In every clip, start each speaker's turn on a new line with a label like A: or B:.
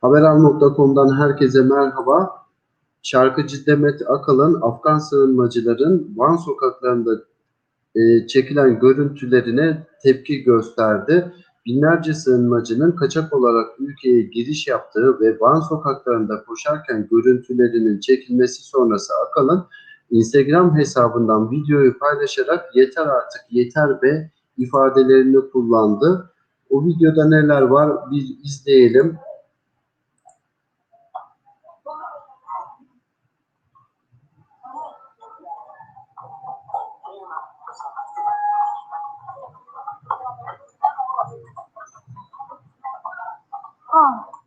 A: Haberal.com'dan herkese merhaba. Şarkıcı Demet Akalın Afgan sığınmacıların Van sokaklarında e, çekilen görüntülerine tepki gösterdi. Binlerce sığınmacının kaçak olarak ülkeye giriş yaptığı ve Van sokaklarında koşarken görüntülerinin çekilmesi sonrası Akalın Instagram hesabından videoyu paylaşarak yeter artık yeter be ifadelerini kullandı. O videoda neler var bir izleyelim.
B: 아.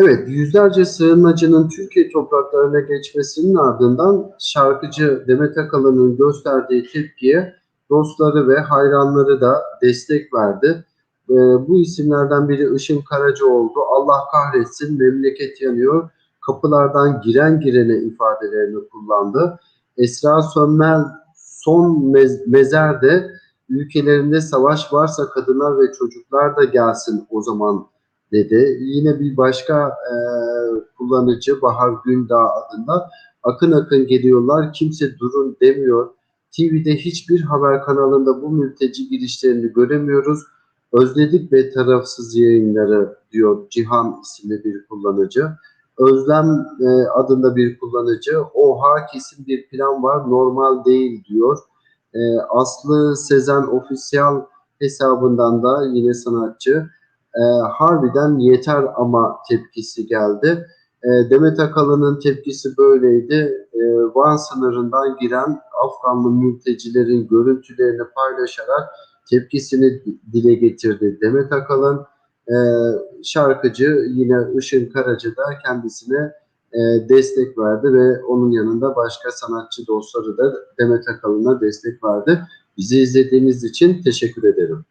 A: Evet, yüzlerce sığınmacının Türkiye topraklarına geçmesinin ardından şarkıcı Demet Akalın'ın gösterdiği tepkiye dostları ve hayranları da destek verdi. Ee, bu isimlerden biri Işın Karacaoğlu, Allah kahretsin memleket yanıyor, kapılardan giren girene ifadelerini kullandı. Esra Sönmel son mez mezer de ülkelerinde savaş varsa kadınlar ve çocuklar da gelsin o zaman dedi. Yine bir başka e, kullanıcı Bahar Gündağ adında akın akın geliyorlar kimse durun demiyor. TV'de hiçbir haber kanalında bu mülteci girişlerini göremiyoruz. Özledik ve tarafsız yayınları diyor Cihan isimli bir kullanıcı. Özlem e, adında bir kullanıcı oha kesin bir plan var normal değil diyor. E, Aslı Sezen ofisiyal hesabından da yine sanatçı e, harbiden yeter ama tepkisi geldi. E, Demet Akalın'ın tepkisi böyleydi. E, Van sınırından giren Afganlı mültecilerin görüntülerini paylaşarak tepkisini dile getirdi. Demet Akalın e, şarkıcı yine Işın Karaca da kendisine e, destek verdi ve onun yanında başka sanatçı dostları da Demet Akalın'a destek verdi. Bizi izlediğiniz için teşekkür ederim.